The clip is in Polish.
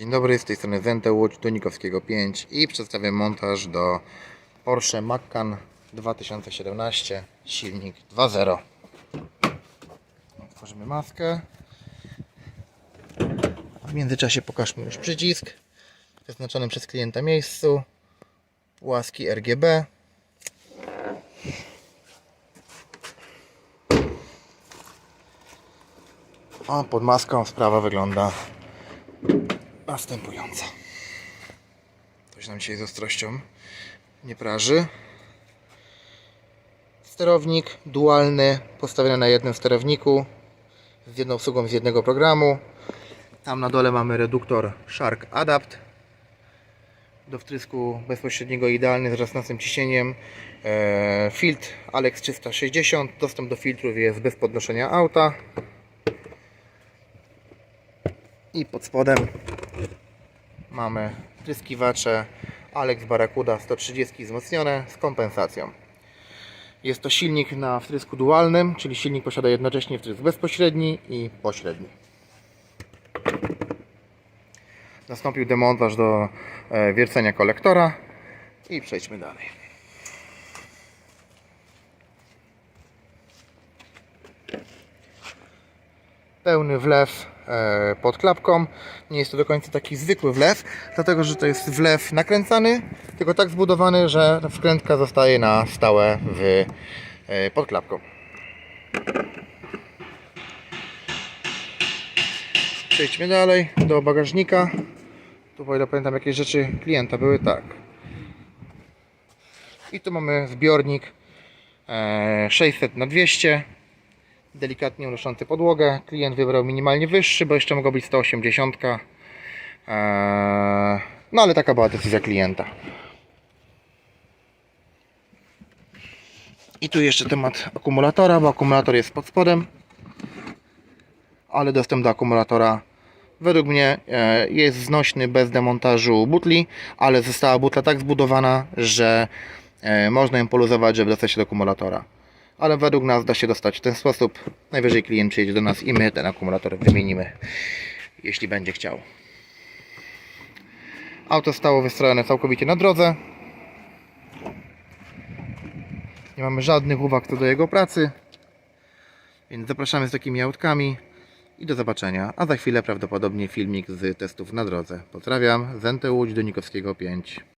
Dzień dobry, z tej strony Zente Łódź, Dunikowskiego 5 i przedstawiam montaż do Porsche Macan 2017, silnik 2.0. Otworzymy maskę. W międzyczasie pokażmy już przycisk w przez klienta miejscu, łaski RGB. A pod maską sprawa wygląda następująco. Coś nam dzisiaj z ostrością nie praży. Sterownik dualny, postawiony na jednym sterowniku, z jedną obsługą z jednego programu. Tam na dole mamy reduktor Shark Adapt do wtrysku bezpośredniego idealny z rosnącym ciśnieniem. Eee, filtr Alex 360, dostęp do filtrów jest bez podnoszenia auta. I pod spodem mamy tryskiwacze Alex Barracuda 130 wzmocnione z kompensacją. Jest to silnik na wtrysku dualnym, czyli silnik posiada jednocześnie wtrysk bezpośredni i pośredni. Nastąpił demontaż do e, wiercenia kolektora i przejdźmy dalej. Pełny wlew e, pod klapką. Nie jest to do końca taki zwykły wlew, dlatego że to jest wlew nakręcany, tylko tak zbudowany, że wkrętka zostaje na stałe w, e, pod klapką. Przejdźmy dalej do bagażnika. Tu o pamiętam jakieś rzeczy klienta były tak. I tu mamy zbiornik e, 600 na 200 delikatnie unoszący podłogę. Klient wybrał minimalnie wyższy, bo jeszcze mogło być 180. Eee, No ale taka była decyzja klienta. I tu jeszcze temat akumulatora, bo akumulator jest pod spodem, ale dostęp do akumulatora według mnie e, jest znośny bez demontażu butli, ale została butla tak zbudowana, że e, można ją poluzować, żeby dostać się do akumulatora ale według nas da się dostać w ten sposób. Najwyżej klient przyjedzie do nas i my ten akumulator wymienimy, jeśli będzie chciał. Auto stało wystrojone całkowicie na drodze. Nie mamy żadnych uwag co do jego pracy. Więc zapraszamy z takimi autkami i do zobaczenia. A za chwilę prawdopodobnie filmik z testów na drodze. Pozdrawiam, Zente Łódź do Nikowskiego 5.